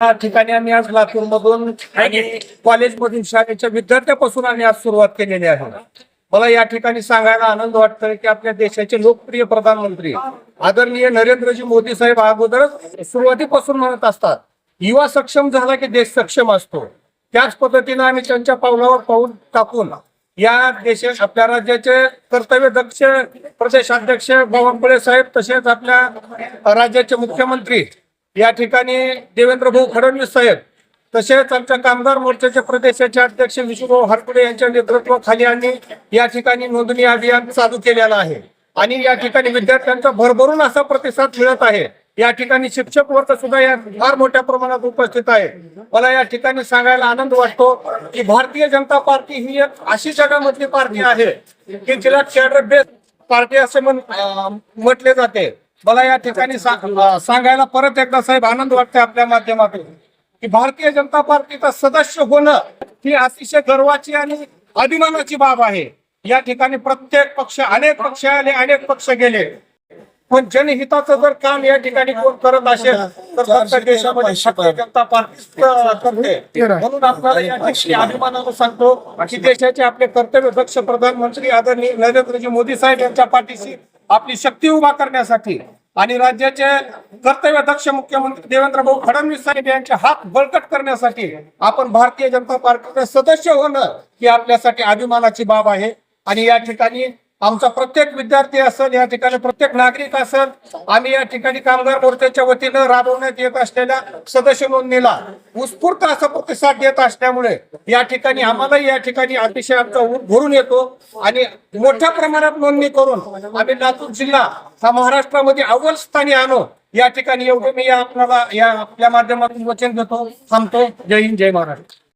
या ठिकाणी आम्ही आज लातूर मधून आणि कॉलेजमधील शाळेच्या विद्यार्थ्यापासून आम्ही आज सुरुवात केलेली आहे. मला या ठिकाणी सांगायला आनंद वाटतोय की आपल्या देशाचे लोकप्रिय प्रधानमंत्री आदरणीय नरेंद्रजी मोदी साहेब अगोदरच सुरुवातीपासून म्हणत असतात युवा सक्षम झाला की देश सक्षम असतो. त्याच पद्धतीने आम्ही त्यांच्या पावलावर पाऊल टाकून या देशात आपल्या राज्याचे कर्तव्य दक्ष प्रदेशाध्यक्ष बावनकुळे साहेब तसेच आपल्या राज्याचे मुख्यमंत्री या ठिकाणी देवेंद्र भाऊ फडणवीस साहेब तसेच आमच्या कामगार मोर्चाचे प्रदेशाचे अध्यक्ष विष्णुभाऊ हरकुडे यांच्या नेतृत्वाखाली आणि या ठिकाणी नोंदणी अभियान चालू केलेलं आहे. आणि या ठिकाणी विद्यार्थ्यांचा भरभरून असा प्रतिसाद मिळत आहे. या ठिकाणी शिक्षक वर्ग सुद्धा या फार मोठ्या प्रमाणात उपस्थित आहे. मला या ठिकाणी सांगायला आनंद वाटतो की भारतीय जनता पार्टी ही एक अशी जगामधली पार्टी आहे की जिला कॅडर बेस पार्टी असे म्हण- म्हटले जाते. मला या ठिकाणी सांगायला परत एकदा साहेब आनंद वाटते आपल्या माध्यमातून की भारतीय जनता पार्टीचा सदस्य होणं ही अतिशय गर्वाची आणि अभिमानाची बाब आहे. या ठिकाणी प्रत्येक पक्ष अनेक पक्ष आले अनेक पक्ष गेले. पण जनहिताचं जर काम या ठिकाणी कोण करत असेल तर फक्त देशामध्ये भारतीय जनता पार्टी करते. म्हणून आपल्याला या ठिकाणी अभिमानानं सांगतो की देशाचे आपले कर्तव्य दक्ष प्रधानमंत्री आदरणीय नरेंद्रजी मोदी साहेब यांच्या पाठीशी आपली शक्ती उभा करण्यासाठी आणि राज्याचे कर्तव्य दक्ष मुख्यमंत्री देवेंद्र भाऊ फडणवीस साहेब यांचे हात बळकट करण्यासाठी आपण भारतीय जनता पार्टीचे सदस्य होणं ही आपल्यासाठी अभिमानाची बाब आहे. आणि या ठिकाणी आमचा प्रत्येक विद्यार्थी असेल या ठिकाणी प्रत्येक नागरिक असेल आम्ही या ठिकाणी कामगार मोर्चाच्या वतीनं राबवण्यात येत असलेल्या सदस्य नोंदणीला उत्स्फूर्त असा प्रतिसाद देत असल्यामुळे या ठिकाणी आम्हालाही या ठिकाणी अतिशय आमचा भरून येतो. आणि मोठ्या प्रमाणात नोंदणी करून आम्ही लातूर जिल्हा हा महाराष्ट्रामध्ये अव्वल स्थानी आणू या ठिकाणी एवढं मी आपल्याला या आपल्या माध्यमातून वचन देतो. थांबतो. जय हिंद जय महाराष्ट्र.